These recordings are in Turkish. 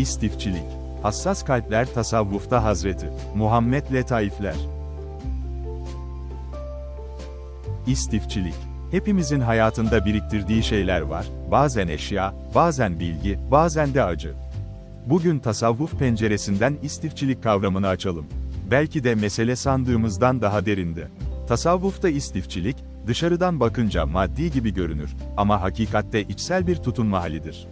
İstifçilik. Hassas kalpler tasavvufta Hazreti Muhammed Letaifler. İstifçilik. Hepimizin hayatında biriktirdiği şeyler var, bazen eşya, bazen bilgi, bazen de acı. Bugün tasavvuf penceresinden istifçilik kavramını açalım. Belki de mesele sandığımızdan daha derinde. Tasavvufta istifçilik, dışarıdan bakınca maddi gibi görünür ama hakikatte içsel bir tutunma halidir.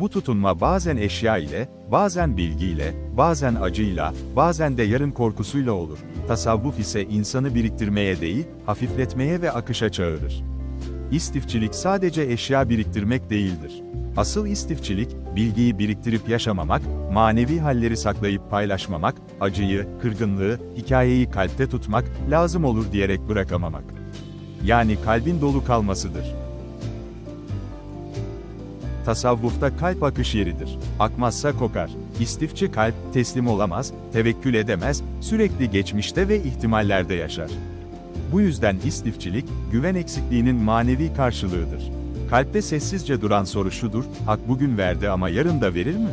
Bu tutunma bazen eşya ile, bazen bilgiyle, bazen acıyla, bazen de yarın korkusuyla olur. Tasavvuf ise insanı biriktirmeye değil, hafifletmeye ve akışa çağırır. İstifçilik sadece eşya biriktirmek değildir. Asıl istifçilik, bilgiyi biriktirip yaşamamak, manevi halleri saklayıp paylaşmamak, acıyı, kırgınlığı, hikayeyi kalpte tutmak, lazım olur diyerek bırakamamak. Yani kalbin dolu kalmasıdır. Tasavvufta kalp akış yeridir. Akmazsa kokar. İstifçi kalp, teslim olamaz, tevekkül edemez, sürekli geçmişte ve ihtimallerde yaşar. Bu yüzden istifçilik, güven eksikliğinin manevi karşılığıdır. Kalpte sessizce duran soru şudur, hak bugün verdi ama yarın da verir mi?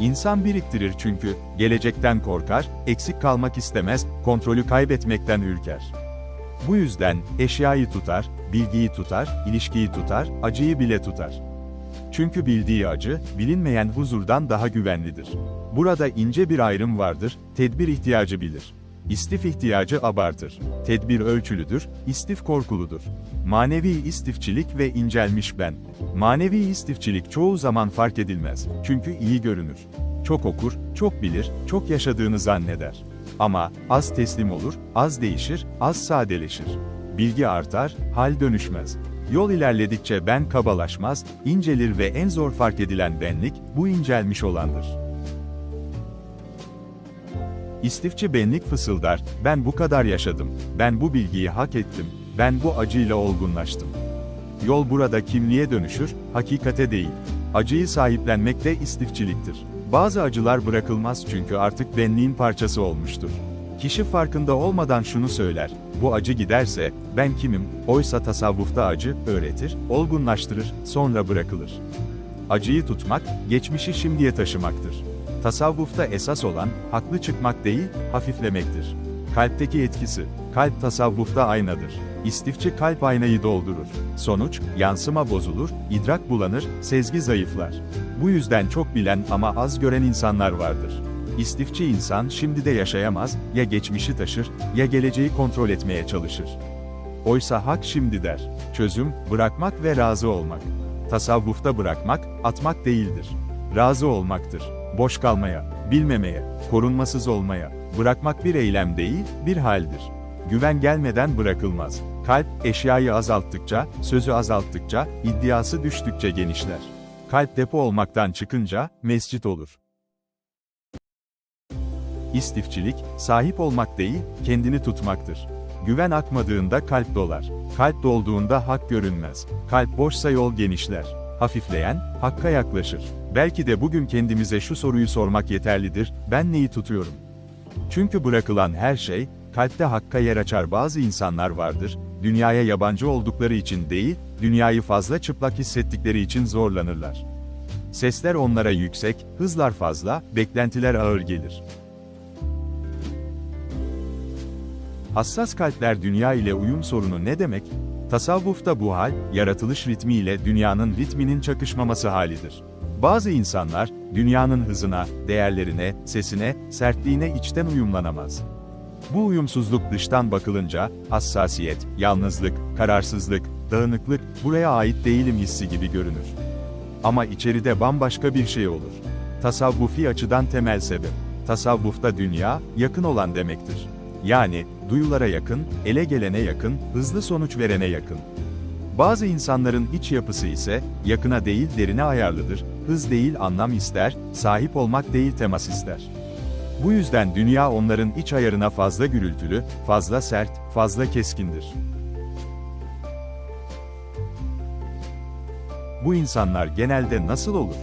İnsan biriktirir çünkü, gelecekten korkar, eksik kalmak istemez, kontrolü kaybetmekten ürker. Bu yüzden, eşyayı tutar, bilgiyi tutar, ilişkiyi tutar, acıyı bile tutar. Çünkü bildiği acı, bilinmeyen huzurdan daha güvenlidir. Burada ince bir ayrım vardır, tedbir ihtiyacı bilir. İstif ihtiyacı abartır. Tedbir ölçülüdür, istif korkuludur. Manevi istifçilik ve incelmiş ben. Manevi istifçilik çoğu zaman fark edilmez. Çünkü iyi görünür. Çok okur, çok bilir, çok yaşadığını zanneder. Ama az teslim olur, az değişir, az sadeleşir. Bilgi artar, hal dönüşmez. Yol ilerledikçe ben kabalaşmaz, incelir ve en zor fark edilen benlik, bu incelmiş olandır. İstifçi benlik fısıldar, ben bu kadar yaşadım, ben bu bilgiyi hak ettim, ben bu acıyla olgunlaştım. Yol burada kimliğe dönüşür, hakikate değil. Acıyı sahiplenmek de istifçiliktir. Bazı acılar bırakılmaz çünkü artık benliğin parçası olmuştur. Kişi farkında olmadan şunu söyler, bu acı giderse, ben kimim, oysa tasavvufta acı, öğretir, olgunlaştırır, sonra bırakılır. Acıyı tutmak, geçmişi şimdiye taşımaktır. Tasavvufta esas olan, haklı çıkmak değil, hafiflemektir. Kalpteki etkisi, kalp tasavvufta aynadır. İstifçi kalp aynayı doldurur. Sonuç, yansıma bozulur, idrak bulanır, sezgi zayıflar. Bu yüzden çok bilen ama az gören insanlar vardır. İstifçi insan şimdi de yaşayamaz, ya geçmişi taşır, ya geleceği kontrol etmeye çalışır. Oysa hak şimdi der. Çözüm, bırakmak ve razı olmak. Tasavvufta bırakmak, atmak değildir. Razı olmaktır. Boş kalmaya, bilmemeye, korunmasız olmaya, bırakmak bir eylem değil, bir haldir. Güven gelmeden bırakılmaz. Kalp, eşyayı azalttıkça, sözü azalttıkça, iddiası düştükçe genişler. Kalp depo olmaktan çıkınca, mescit olur. İstifçilik, sahip olmak değil, kendini tutmaktır. Güven akmadığında kalp dolar. Kalp dolduğunda hak görünmez. Kalp boşsa yol genişler. Hafifleyen, hakka yaklaşır. Belki de bugün kendimize şu soruyu sormak yeterlidir, ben neyi tutuyorum? Çünkü bırakılan her şey, kalpte hakka yer açar bazı insanlar vardır, dünyaya yabancı oldukları için değil, dünyayı fazla çıplak hissettikleri için zorlanırlar. Sesler onlara yüksek, hızlar fazla, beklentiler ağır gelir. Hassas kalpler dünya ile uyum sorunu ne demek? Tasavvufta bu hal, yaratılış ritmi ile dünyanın ritminin çakışmaması halidir. Bazı insanlar, dünyanın hızına, değerlerine, sesine, sertliğine içten uyumlanamaz. Bu uyumsuzluk dıştan bakılınca, hassasiyet, yalnızlık, kararsızlık, dağınıklık, buraya ait değilim hissi gibi görünür. Ama içeride bambaşka bir şey olur. Tasavvufi açıdan temel sebep. Tasavvufta dünya, yakın olan demektir. Yani, duyulara yakın, ele gelene yakın, hızlı sonuç verene yakın. Bazı insanların iç yapısı ise, yakına değil derine ayarlıdır, hız değil anlam ister, sahip olmak değil temas ister. Bu yüzden dünya onların iç ayarına fazla gürültülü, fazla sert, fazla keskindir. Bu insanlar genelde nasıl olur?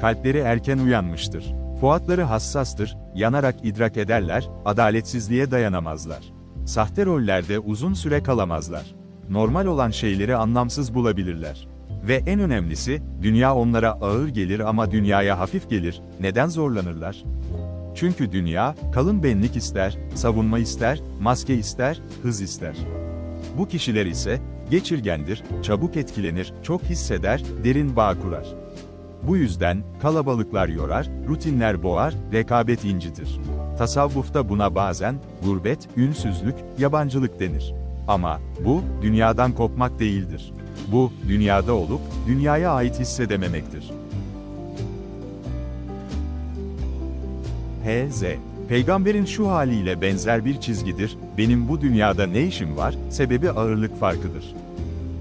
Kalpleri erken uyanmıştır. Fuatları hassastır, yanarak idrak ederler, adaletsizliğe dayanamazlar. Sahte rollerde uzun süre kalamazlar. Normal olan şeyleri anlamsız bulabilirler. Ve en önemlisi, dünya onlara ağır gelir ama dünyaya hafif gelir. Neden zorlanırlar? Çünkü dünya, kalın benlik ister, savunma ister, maske ister, hız ister. Bu kişiler ise, geçirgendir, çabuk etkilenir, çok hisseder, derin bağ kurar. Bu yüzden, kalabalıklar yorar, rutinler boğar, rekabet incitir. Tasavvufta buna bazen, gurbet, ünsüzlük, yabancılık denir. Ama, bu, dünyadan kopmak değildir. Bu, dünyada olup, dünyaya ait hissedememektir. H.Z. Peygamberin şu haliyle benzer bir çizgidir, benim bu dünyada ne işim var, sebebi ağırlık farkıdır.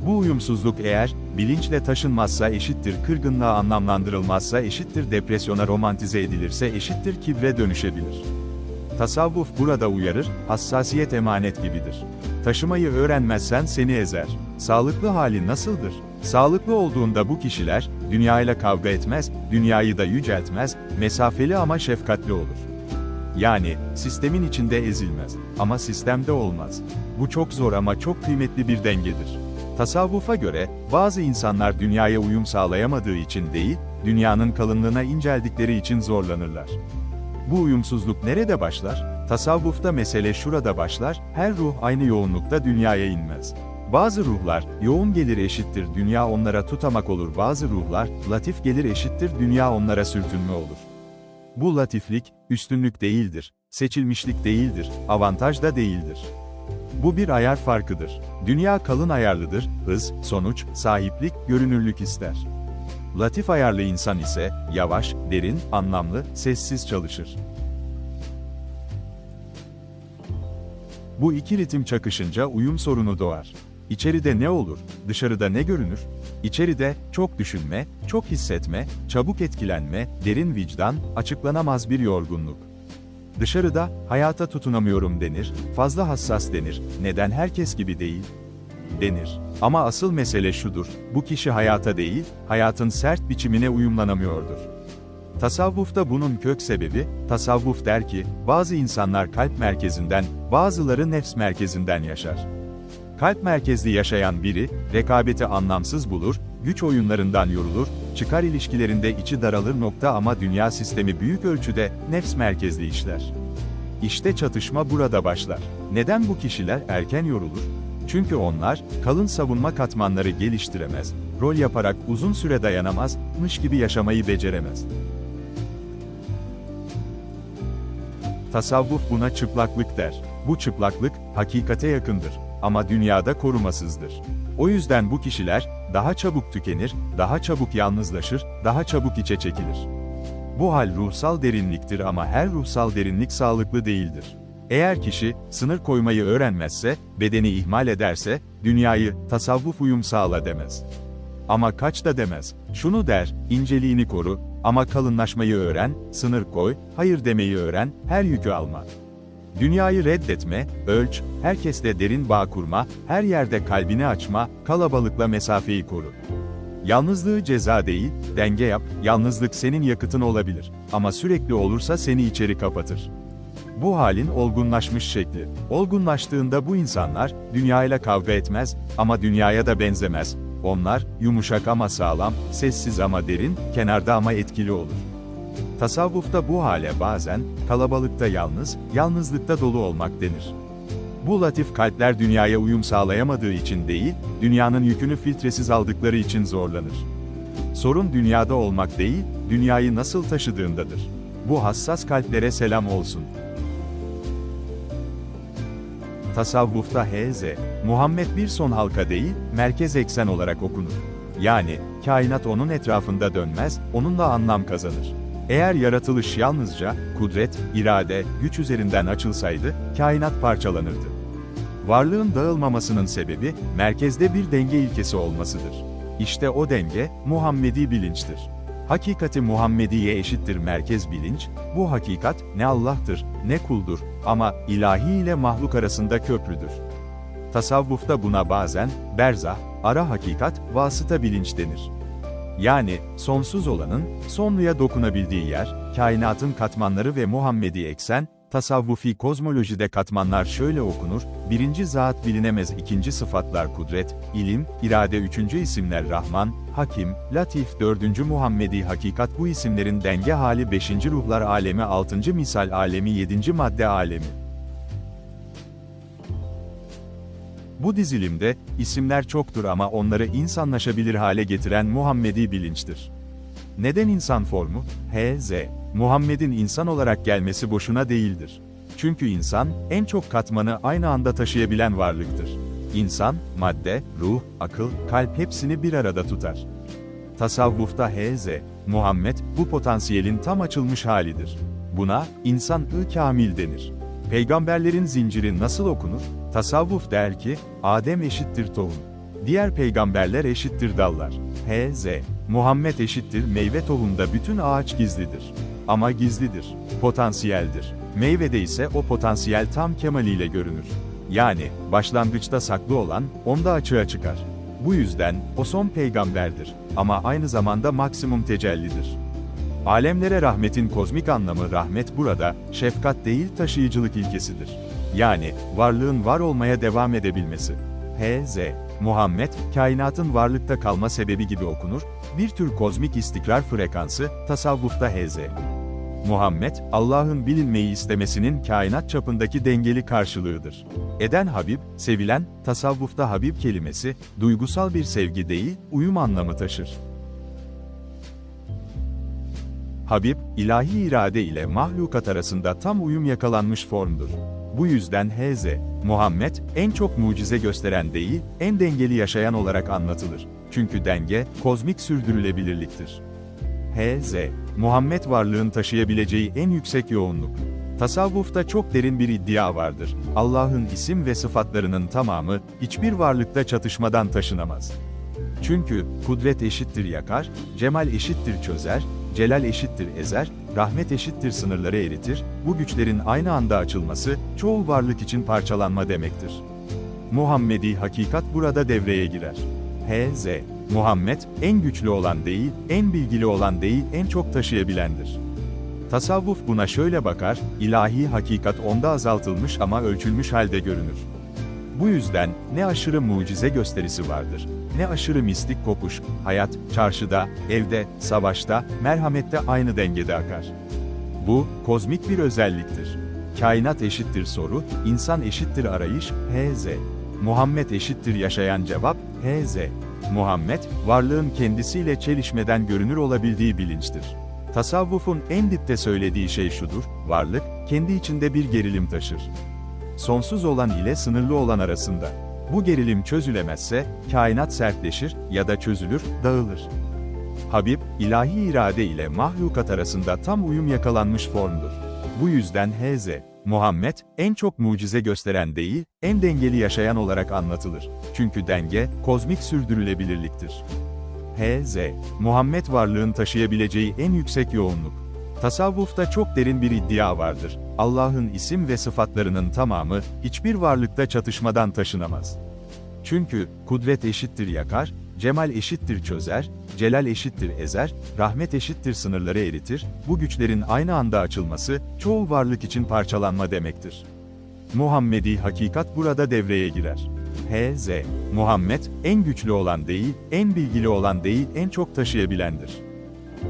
Bu uyumsuzluk eğer, bilinçle taşınmazsa eşittir kırgınlığa anlamlandırılmazsa eşittir depresyona romantize edilirse eşittir kibre dönüşebilir. Tasavvuf burada uyarır, hassasiyet emanet gibidir. Taşımayı öğrenmezsen seni ezer. Sağlıklı hali nasıldır? Sağlıklı olduğunda bu kişiler, dünyayla kavga etmez, dünyayı da yüceltmez, mesafeli ama şefkatli olur. Yani, sistemin içinde ezilmez. Ama sistemde olmaz. Bu çok zor ama çok kıymetli bir dengedir. Tasavvufa göre, bazı insanlar dünyaya uyum sağlayamadığı için değil, dünyanın kalınlığına inceldikleri için zorlanırlar. Bu uyumsuzluk nerede başlar? Tasavvufta mesele şurada başlar, her ruh aynı yoğunlukta dünyaya inmez. Bazı ruhlar, yoğun gelir eşittir dünya onlara tutamak olur bazı ruhlar, latif gelir eşittir dünya onlara sürtünme olur. Bu latiflik, üstünlük değildir, seçilmişlik değildir, avantaj da değildir. Bu bir ayar farkıdır. Dünya kalın ayarlıdır, hız, sonuç, sahiplik, görünürlük ister. Latif ayarlı insan ise, yavaş, derin, anlamlı, sessiz çalışır. Bu iki ritim çakışınca uyum sorunu doğar. İçeride ne olur, dışarıda ne görünür? İçeride, çok düşünme, çok hissetme, çabuk etkilenme, derin vicdan, açıklanamaz bir yorgunluk. Dışarıda, hayata tutunamıyorum denir, fazla hassas denir, neden herkes gibi değil? Denir. Ama asıl mesele şudur, bu kişi hayata değil, hayatın sert biçimine uyumlanamıyordur. Tasavvufta bunun kök sebebi, tasavvuf der ki, bazı insanlar kalp merkezinden, bazıları nefs merkezinden yaşar. Kalp merkezli yaşayan biri, rekabeti anlamsız bulur, güç oyunlarından yorulur, çıkar ilişkilerinde içi daralır nokta ama dünya sistemi büyük ölçüde nefs merkezli işler. İşte çatışma burada başlar. Neden bu kişiler erken yorulur? Çünkü onlar, kalın savunma katmanları geliştiremez, rol yaparak uzun süre dayanamaz, mış gibi yaşamayı beceremez. Tasavvuf buna çıplaklık der. Bu çıplaklık, hakikate yakındır. Ama dünyada korumasızdır. O yüzden bu kişiler, daha çabuk tükenir, daha çabuk yalnızlaşır, daha çabuk içe çekilir. Bu hal ruhsal derinliktir ama her ruhsal derinlik sağlıklı değildir. Eğer kişi, sınır koymayı öğrenmezse, bedeni ihmal ederse, dünyayı, tasavvuf uyum sağla demez. Ama kaç da demez. Şunu der, inceliğini koru, ama kalınlaşmayı öğren, sınır koy, hayır demeyi öğren, her yükü alma. Dünyayı reddetme, ölç, herkesle derin bağ kurma, her yerde kalbini açma, kalabalıkla mesafeyi koru. Yalnızlığı ceza değil, denge yap, yalnızlık senin yakıtın olabilir. Ama sürekli olursa seni içeri kapatır. Bu halin olgunlaşmış şekli. Olgunlaştığında bu insanlar, dünyayla kavga etmez, ama dünyaya da benzemez. Onlar, yumuşak ama sağlam, sessiz ama derin, kenarda ama etkili olur. Tasavvufta bu hale bazen, kalabalıkta yalnız, yalnızlıkta dolu olmak denir. Bu latif kalpler dünyaya uyum sağlayamadığı için değil, dünyanın yükünü filtresiz aldıkları için zorlanır. Sorun dünyada olmak değil, dünyayı nasıl taşıdığındadır. Bu hassas kalplere selam olsun. Tasavvufta H.Z. Muhammed bir son halka değil, merkez eksen olarak okunur. Yani, kainat onun etrafında dönmez, onunla anlam kazanır. Eğer yaratılış yalnızca, kudret, irade, güç üzerinden açılsaydı, kainat parçalanırdı. Varlığın dağılmamasının sebebi, merkezde bir denge ilkesi olmasıdır. İşte o denge, Muhammedi bilinçtir. Hakikati Muhammediye eşittir merkez bilinç, bu hakikat, ne Allah'tır, ne kuldur, ama ilahi ile mahluk arasında köprüdür. Tasavvufta buna bazen, berzah, ara hakikat, vasıta bilinç denir. Yani, sonsuz olanın, sonluya dokunabildiği yer, kainatın katmanları ve Muhammedi eksen, tasavvufi kozmolojide katmanlar şöyle okunur, birinci zat bilinemez ikinci sıfatlar kudret, ilim, irade üçüncü isimler Rahman, Hakim, Latif dördüncü Muhammedi hakikat bu isimlerin denge hali beşinci ruhlar alemi altıncı misal alemi yedinci madde alemi. Bu dizilimde, isimler çoktur ama onları insanlaşabilir hale getiren Muhammedi bilinçtir. Neden insan formu? H.Z. Muhammed'in insan olarak gelmesi boşuna değildir. Çünkü insan, en çok katmanı aynı anda taşıyabilen varlıktır. İnsan, madde, ruh, akıl, kalp hepsini bir arada tutar. Tasavvufta H.Z. Muhammed, bu potansiyelin tam açılmış halidir. Buna, insan-ı kamil denir. Peygamberlerin zinciri nasıl okunur? Tasavvuf der ki, Adem eşittir tohum. Diğer peygamberler eşittir dallar. H.Z. Muhammed eşittir meyve tohumda bütün ağaç gizlidir. Ama gizlidir. Potansiyeldir. Meyvede ise o potansiyel tam kemaliyle görünür. Yani, başlangıçta saklı olan, onda açığa çıkar. Bu yüzden, o son peygamberdir. Ama aynı zamanda maksimum tecellidir. Alemlere rahmetin kozmik anlamı rahmet burada, şefkat değil taşıyıcılık ilkesidir. Yani, varlığın var olmaya devam edebilmesi. H.Z. Muhammed, kainatın varlıkta kalma sebebi gibi okunur, bir tür kozmik istikrar frekansı, tasavvufta H.Z. Muhammed, Allah'ın bilinmeyi istemesinin kainat çapındaki dengeli karşılığıdır. Eden Habib, sevilen, tasavvufta Habib kelimesi, duygusal bir sevgi değil, uyum anlamı taşır. Habib, ilahi irade ile mahlukat arasında tam uyum yakalanmış formdur. Bu yüzden H.Z. Muhammed, en çok mucize gösteren değil, en dengeli yaşayan olarak anlatılır. Çünkü denge, kozmik sürdürülebilirliktir. H.Z. Muhammed varlığın taşıyabileceği en yüksek yoğunluk. Tasavvufta çok derin bir iddia vardır. Allah'ın isim ve sıfatlarının tamamı, hiçbir varlıkta çatışmadan taşınamaz. Çünkü, kudret eşittir yakar, cemal eşittir çözer, celal eşittir ezer, rahmet eşittir sınırları eritir, bu güçlerin aynı anda açılması, çoğu varlık için parçalanma demektir. Muhammedi hakikat burada devreye girer. H.Z. Muhammed, en güçlü olan değil, en bilgili olan değil, en çok taşıyabilendir. Tasavvuf buna şöyle bakar, ilahi hakikat onda azaltılmış ama ölçülmüş halde görünür. Bu yüzden, ne aşırı mucize gösterisi vardır, ne aşırı mistik kopuş, hayat, çarşıda, evde, savaşta, merhamette aynı dengede akar. Bu, kozmik bir özelliktir. Kainat eşittir soru, insan eşittir arayış, H.Z. Muhammed eşittir yaşayan cevap, H.Z. Muhammed, varlığın kendisiyle çelişmeden görünür olabildiği bilinçtir. Tasavvufun en dipte söylediği şey şudur, varlık, kendi içinde bir gerilim taşır. Sonsuz olan ile sınırlı olan arasında. Bu gerilim çözülemezse, kainat sertleşir ya da çözülür, dağılır. Habib, ilahi irade ile mahlukat arasında tam uyum yakalanmış formdur. Bu yüzden H.Z. Muhammed, en çok mucize gösteren değil, en dengeli yaşayan olarak anlatılır. Çünkü denge, kozmik sürdürülebilirliktir. H.Z. Muhammed varlığın taşıyabileceği en yüksek yoğunluk. Tasavvufta çok derin bir iddia vardır. Allah'ın isim ve sıfatlarının tamamı, hiçbir varlıkta çatışmadan taşınamaz. Çünkü, kudret eşittir yakar, cemal eşittir çözer, celal eşittir ezer, rahmet eşittir sınırları eritir, bu güçlerin aynı anda açılması, çoğu varlık için parçalanma demektir. Muhammedi hakikat burada devreye girer. H.Z. Muhammed, en güçlü olan değil, en bilgili olan değil, en çok taşıyabilendir.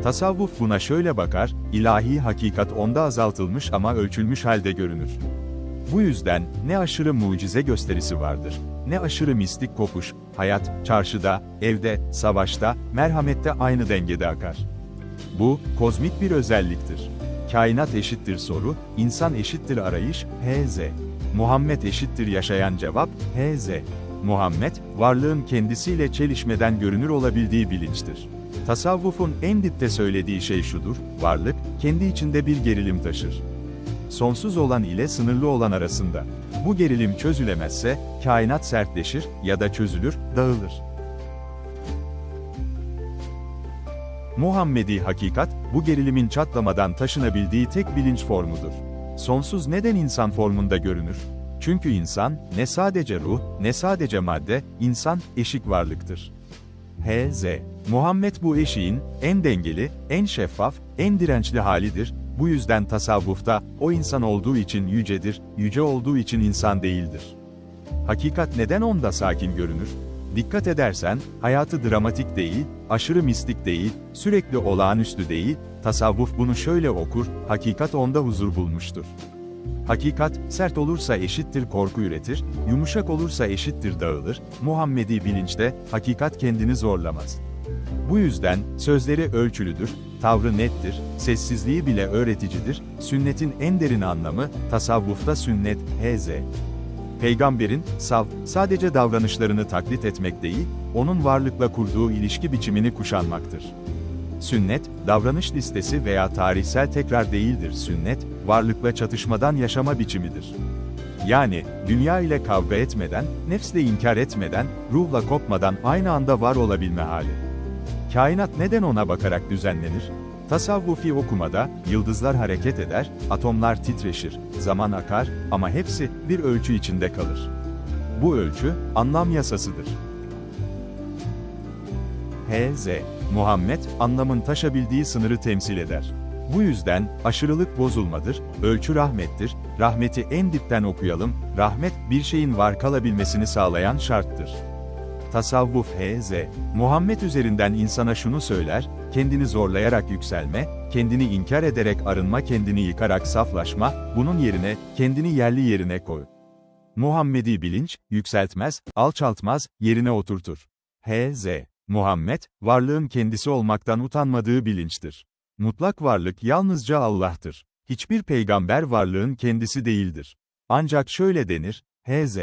Tasavvuf buna şöyle bakar, ilahi hakikat onda azaltılmış ama ölçülmüş halde görünür. Bu yüzden, ne aşırı mucize gösterisi vardır, ne aşırı mistik kopuş, hayat, çarşıda, evde, savaşta, merhamette aynı dengede akar. Bu, kozmik bir özelliktir. Kainat eşittir soru, insan eşittir arayış, H.Z. Muhammed eşittir yaşayan cevap, H.Z. Muhammed, varlığın kendisiyle çelişmeden görünür olabildiği bilinçtir. Tasavvufun en dipte söylediği şey şudur, varlık, kendi içinde bir gerilim taşır. Sonsuz olan ile sınırlı olan arasında. Bu gerilim çözülemezse, kainat sertleşir ya da çözülür, dağılır. Muhammedi hakikat, bu gerilimin çatlamadan taşınabildiği tek bilinç formudur. Sonsuz neden insan formunda görünür? Çünkü insan, ne sadece ruh, ne sadece madde, insan, eşik varlıktır. H.Z. Muhammed bu eşiğin, en dengeli, en şeffaf, en dirençli halidir, Bu yüzden tasavvufta, o insan olduğu için yücedir, yüce olduğu için insan değildir. Hakikat neden onda sakin görünür? Dikkat edersen, hayatı dramatik değil, aşırı mistik değil, sürekli olağanüstü değil, tasavvuf bunu şöyle okur, hakikat onda huzur bulmuştur. Hakikat, sert olursa eşittir korku üretir, yumuşak olursa eşittir dağılır, Muhammedi bilinçte, hakikat kendini zorlamaz. Bu yüzden, sözleri ölçülüdür, tavrı nettir, sessizliği bile öğreticidir, sünnetin en derin anlamı, tasavvufta sünnet, hz. Peygamberin, sav, sadece davranışlarını taklit etmek değil, onun varlıkla kurduğu ilişki biçimini kuşanmaktır. Sünnet, davranış listesi veya tarihsel tekrar değildir. Sünnet, varlıkla çatışmadan yaşama biçimidir. Yani, dünya ile kavga etmeden, nefsle inkar etmeden, ruhla kopmadan aynı anda var olabilme hali. Kainat neden ona bakarak düzenlenir? Tasavvufi okumada, yıldızlar hareket eder, atomlar titreşir, zaman akar, ama hepsi, bir ölçü içinde kalır. Bu ölçü, anlam yasasıdır. H.Z. Muhammed, anlamın taşabildiği sınırı temsil eder. Bu yüzden, aşırılık bozulmadır, ölçü rahmettir, rahmeti en dipten okuyalım, rahmet, bir şeyin var kalabilmesini sağlayan şarttır. Tasavvuf H.Z. Muhammed üzerinden insana şunu söyler, kendini zorlayarak yükselme, kendini inkar ederek arınma kendini yıkarak saflaşma, bunun yerine, kendini yerli yerine koy. Muhammedi bilinç, yükseltmez, alçaltmaz, yerine oturtur. H.Z. Muhammed, varlığın kendisi olmaktan utanmadığı bilinçtir. Mutlak varlık yalnızca Allah'tır. Hiçbir peygamber varlığın kendisi değildir. Ancak şöyle denir, H.Z.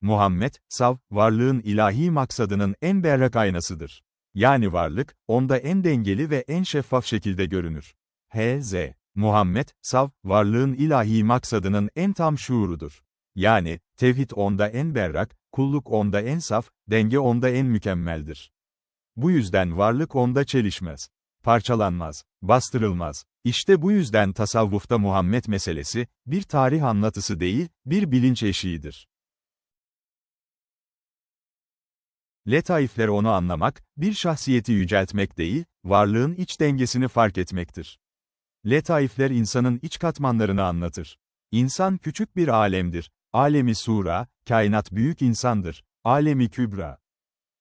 Muhammed, sav, varlığın ilahi maksadının en berrak aynasıdır. Yani varlık, onda en dengeli ve en şeffaf şekilde görünür. H.Z. Muhammed, sav, varlığın ilahi maksadının en tam şuurudur. Yani, tevhid onda en berrak, kulluk onda en saf, denge onda en mükemmeldir. Bu yüzden varlık onda çelişmez. Parçalanmaz, bastırılmaz. İşte bu yüzden tasavvufta Muhammed meselesi, bir tarih anlatısı değil, bir bilinç eşiğidir. Letaifler onu anlamak, bir şahsiyeti yüceltmek değil, varlığın iç dengesini fark etmektir. Letaifler insanın iç katmanlarını anlatır. İnsan küçük bir alemdir. Alemi sura, kainat büyük insandır. Alemi kübra.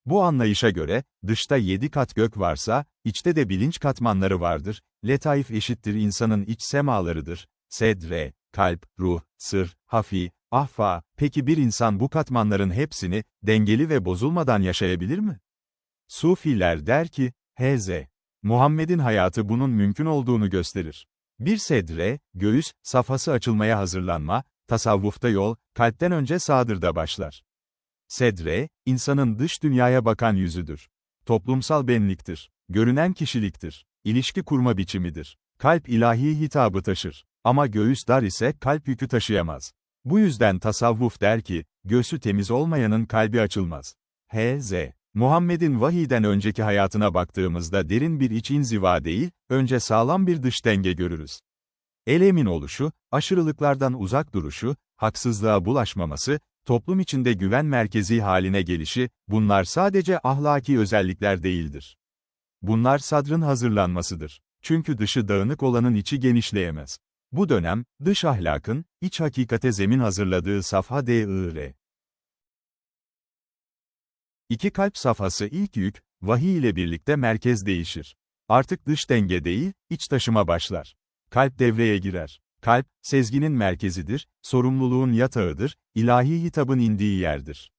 Bu anlayışa göre, dışta yedi kat gök varsa, içte de bilinç katmanları vardır. Letaif eşittir insanın iç semalarıdır. Sedre, kalp, ruh, sır, hafi, ahfa, peki bir insan bu katmanların hepsini, dengeli ve bozulmadan yaşayabilir mi? Sufiler der ki, Hz. Muhammed'in hayatı bunun mümkün olduğunu gösterir. Bir sedre, göğüs, safhası açılmaya hazırlanma, tasavvufta yol, kalpten önce sadırda başlar. Sedre, insanın dış dünyaya bakan yüzüdür. Toplumsal benliktir. Görünen kişiliktir. İlişki kurma biçimidir. Kalp ilahi hitabı taşır. Ama göğüs dar ise kalp yükü taşıyamaz. Bu yüzden tasavvuf der ki, göğsü temiz olmayanın kalbi açılmaz. H.Z. Muhammed'in vahiyden önceki hayatına baktığımızda derin bir iç inziva değil, önce sağlam bir dış denge görürüz. El emin oluşu, aşırılıklardan uzak duruşu, haksızlığa bulaşmaması, toplum içinde güven merkezi haline gelişi, bunlar sadece ahlaki özellikler değildir. Bunlar sadrın hazırlanmasıdır. Çünkü dışı dağınık olanın içi genişleyemez. Bu dönem, dış ahlakın, iç hakikate zemin hazırladığı safha D.I.R. İki kalp safhası ilk yük, vahiy ile birlikte merkez değişir. Artık dış denge değil, iç taşıma başlar. Kalp devreye girer. Kalp, sezginin merkezidir, sorumluluğun yatağıdır, ilahi hitabın indiği yerdir.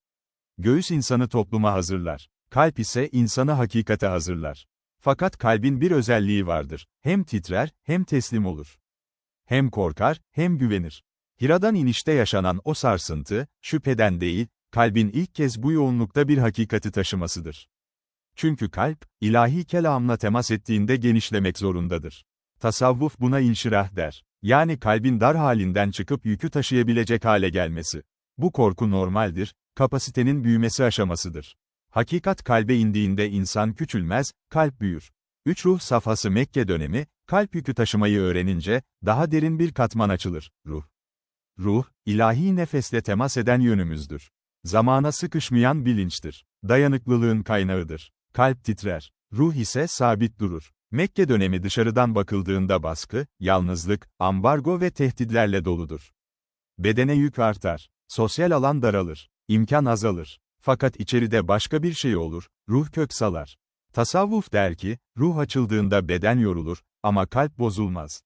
Göğüs insanı topluma hazırlar. Kalp ise insanı hakikate hazırlar. Fakat kalbin bir özelliği vardır. Hem titrer, hem teslim olur. Hem korkar, hem güvenir. Hira'dan inişte yaşanan o sarsıntı, şüpheden değil, kalbin ilk kez bu yoğunlukta bir hakikati taşımasıdır. Çünkü kalp, ilahi kelamla temas ettiğinde genişlemek zorundadır. Tasavvuf buna inşirah der. Yani kalbin dar halinden çıkıp yükü taşıyabilecek hale gelmesi. Bu korku normaldir, kapasitenin büyümesi aşamasıdır. Hakikat kalbe indiğinde insan küçülmez, kalp büyür. Üç ruh safhası Mekke dönemi, kalp yükü taşımayı öğrenince, daha derin bir katman açılır, ruh. Ruh, ilahi nefesle temas eden yönümüzdür. Zamana sıkışmayan bilinçtir. Dayanıklılığın kaynağıdır. Kalp titrer. Ruh ise sabit durur. Mekke dönemi dışarıdan bakıldığında baskı, yalnızlık, ambargo ve tehditlerle doludur. Bedene yük artar, sosyal alan daralır, imkan azalır. Fakat içeride başka bir şey olur, ruh kök salar. Tasavvuf der ki, ruh açıldığında beden yorulur, ama kalp bozulmaz.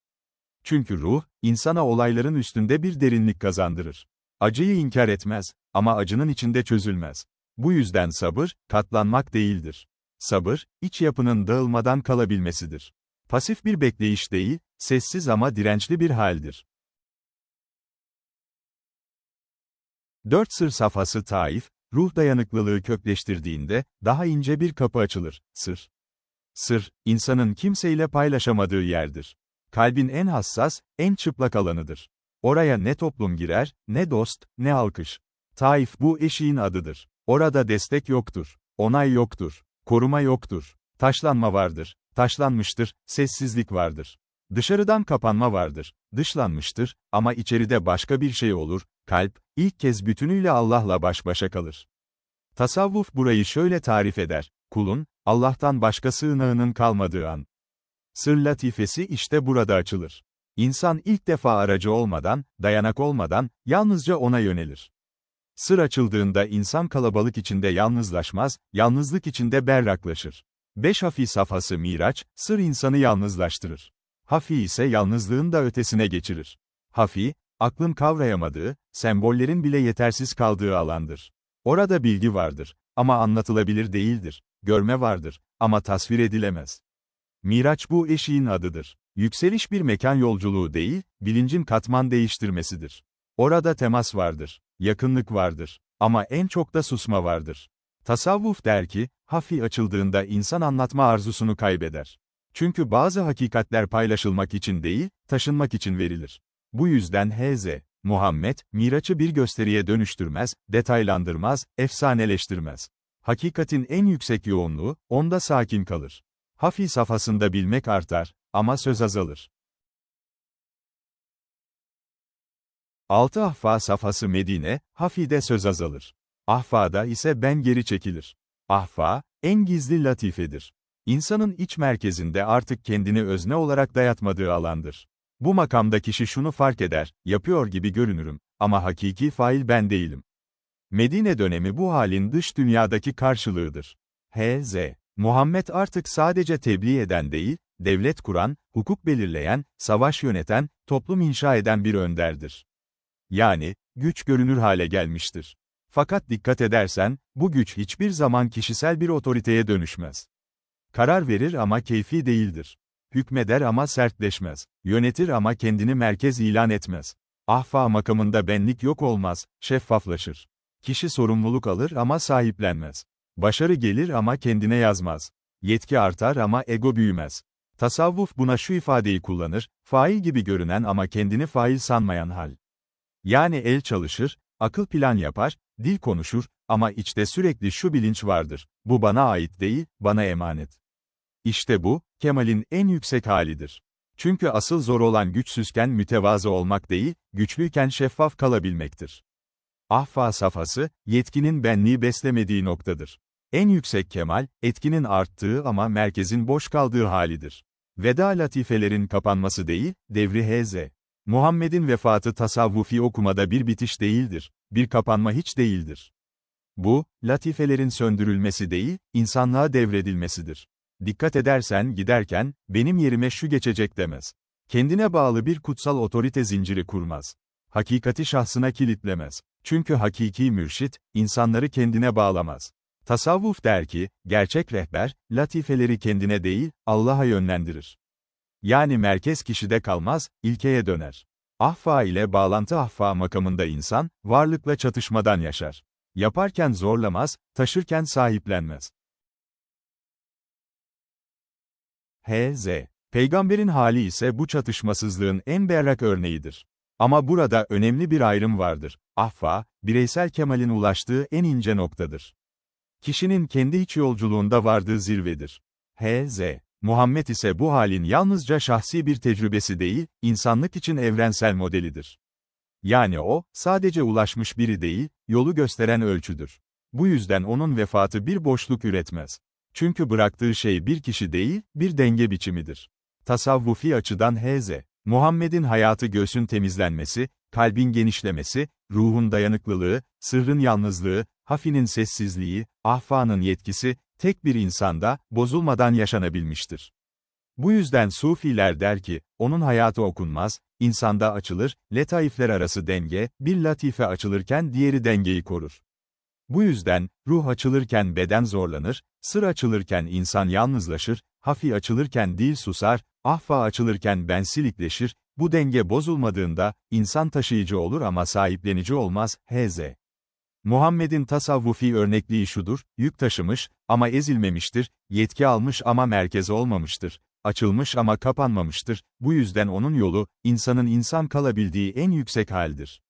Çünkü ruh, insana olayların üstünde bir derinlik kazandırır. Acıyı inkar etmez, ama acının içinde çözülmez. Bu yüzden sabır, katlanmak değildir. Sabır, iç yapının dağılmadan kalabilmesidir. Pasif bir bekleyiş değil, sessiz ama dirençli bir haldir. 4 Sır safhası Taif, ruh dayanıklılığı kökleştirdiğinde, daha ince bir kapı açılır, sır. Sır, insanın kimseyle paylaşamadığı yerdir. Kalbin en hassas, en çıplak alanıdır. Oraya ne toplum girer, ne dost, ne alkış. Taif bu eşiğin adıdır. Orada destek yoktur, onay yoktur, koruma yoktur, taşlanma vardır, taşlanmıştır, sessizlik vardır. Dışarıdan kapanma vardır, dışlanmıştır, ama içeride başka bir şey olur, kalp, ilk kez bütünüyle Allah'la baş başa kalır. Tasavvuf burayı şöyle tarif eder, kulun, Allah'tan başka sığınağının kalmadığı an. Sır latifesi işte burada açılır. İnsan ilk defa aracı olmadan, dayanak olmadan, yalnızca ona yönelir. Sır açıldığında insan kalabalık içinde yalnızlaşmaz, yalnızlık içinde berraklaşır. Beş hafi safhası Miraç, sır insanı yalnızlaştırır. Hafi ise yalnızlığın da ötesine geçirir. Hafi, aklın kavrayamadığı, sembollerin bile yetersiz kaldığı alandır. Orada bilgi vardır, ama anlatılabilir değildir. Görme vardır, ama tasvir edilemez. Miraç bu eşiğin adıdır. Yükseliş bir mekan yolculuğu değil, bilincin katman değiştirmesidir. Orada temas vardır, yakınlık vardır, ama en çok da susma vardır. Tasavvuf der ki, hafi açıldığında insan anlatma arzusunu kaybeder. Çünkü bazı hakikatler paylaşılmak için değil, taşınmak için verilir. Bu yüzden H.Z. Muhammed, Miraç'ı bir gösteriye dönüştürmez, detaylandırmaz, efsaneleştirmez. Hakikatin en yüksek yoğunluğu, onda sakin kalır. Hafi safhasında bilmek artar, ama söz azalır. 6 Ahfa safhası Medine, Hafi'de söz azalır. Ahfa'da ise ben geri çekilir. Ahfa, en gizli latifedir. İnsanın iç merkezinde artık kendini özne olarak dayatmadığı alandır. Bu makamda kişi şunu fark eder, yapıyor gibi görünürüm, ama hakiki fail ben değilim. Medine dönemi bu halin dış dünyadaki karşılığıdır. H.Z. Muhammed artık sadece tebliğ eden değil, devlet kuran, hukuk belirleyen, savaş yöneten, toplum inşa eden bir önderdir. Yani, güç görünür hale gelmiştir. Fakat dikkat edersen, bu güç hiçbir zaman kişisel bir otoriteye dönüşmez. Karar verir ama keyfi değildir. Hükmeder ama sertleşmez. Yönetir ama kendini merkez ilan etmez. Ahfa makamında benlik yok olmaz, şeffaflaşır. Kişi sorumluluk alır ama sahiplenmez. Başarı gelir ama kendine yazmaz. Yetki artar ama ego büyümez. Tasavvuf buna şu ifadeyi kullanır, fail gibi görünen ama kendini fail sanmayan hal. Yani el çalışır, akıl plan yapar, dil konuşur, ama içte sürekli şu bilinç vardır, bu bana ait değil, bana emanet. İşte bu, Kemal'in en yüksek halidir. Çünkü asıl zor olan güçsüzken mütevazı olmak değil, güçlüyken şeffaf kalabilmektir. Ahfa safhası, yetkinin benliği beslemediği noktadır. En yüksek kemal, etkinin arttığı ama merkezin boş kaldığı halidir. Veda latifelerin kapanması değil, devri H.Z. Muhammed'in vefatı tasavvufi okumada bir bitiş değildir, bir kapanma hiç değildir. Bu, latifelerin söndürülmesi değil, insanlığa devredilmesidir. Dikkat edersen giderken, benim yerime şu geçecek demez. Kendine bağlı bir kutsal otorite zinciri kurmaz. Hakikati şahsına kilitlemez. Çünkü hakiki mürşit, insanları kendine bağlamaz. Tasavvuf der ki, gerçek rehber, latifeleri kendine değil, Allah'a yönlendirir. Yani merkez kişide kalmaz, ilkeye döner. Ahfa ile bağlantı ahfa makamında insan, varlıkla çatışmadan yaşar. Yaparken zorlamaz, taşırken sahiplenmez. H.Z. Peygamberin hali ise bu çatışmasızlığın en berrak örneğidir. Ama burada önemli bir ayrım vardır. Ahfa, bireysel kemalin ulaştığı en ince noktadır. Kişinin kendi iç yolculuğunda vardığı zirvedir. H.Z. Muhammed ise bu halin yalnızca şahsi bir tecrübesi değil, insanlık için evrensel modelidir. Yani o, sadece ulaşmış biri değil, yolu gösteren ölçüdür. Bu yüzden onun vefatı bir boşluk üretmez. Çünkü bıraktığı şey bir kişi değil, bir denge biçimidir. Tasavvufi açıdan Hz. Muhammed'in hayatı göğsün temizlenmesi, kalbin genişlemesi, ruhun dayanıklılığı, sırrın yalnızlığı, hafinin sessizliği, ahfanın yetkisi, tek bir insanda, bozulmadan yaşanabilmiştir. Bu yüzden Sufiler der ki, onun hayatı okunmaz, insanda açılır, letaifler arası denge, bir latife açılırken diğeri dengeyi korur. Bu yüzden, ruh açılırken beden zorlanır, sır açılırken insan yalnızlaşır, hafi açılırken dil susar, ahfa açılırken ben silikleşir, bu denge bozulmadığında, insan taşıyıcı olur ama sahiplenici olmaz, Hz. Muhammed'in tasavvufi örnekliği şudur, yük taşımış, ama ezilmemiştir, yetki almış ama merkez olmamıştır, açılmış ama kapanmamıştır, bu yüzden onun yolu, insanın insan kalabildiği en yüksek haldir.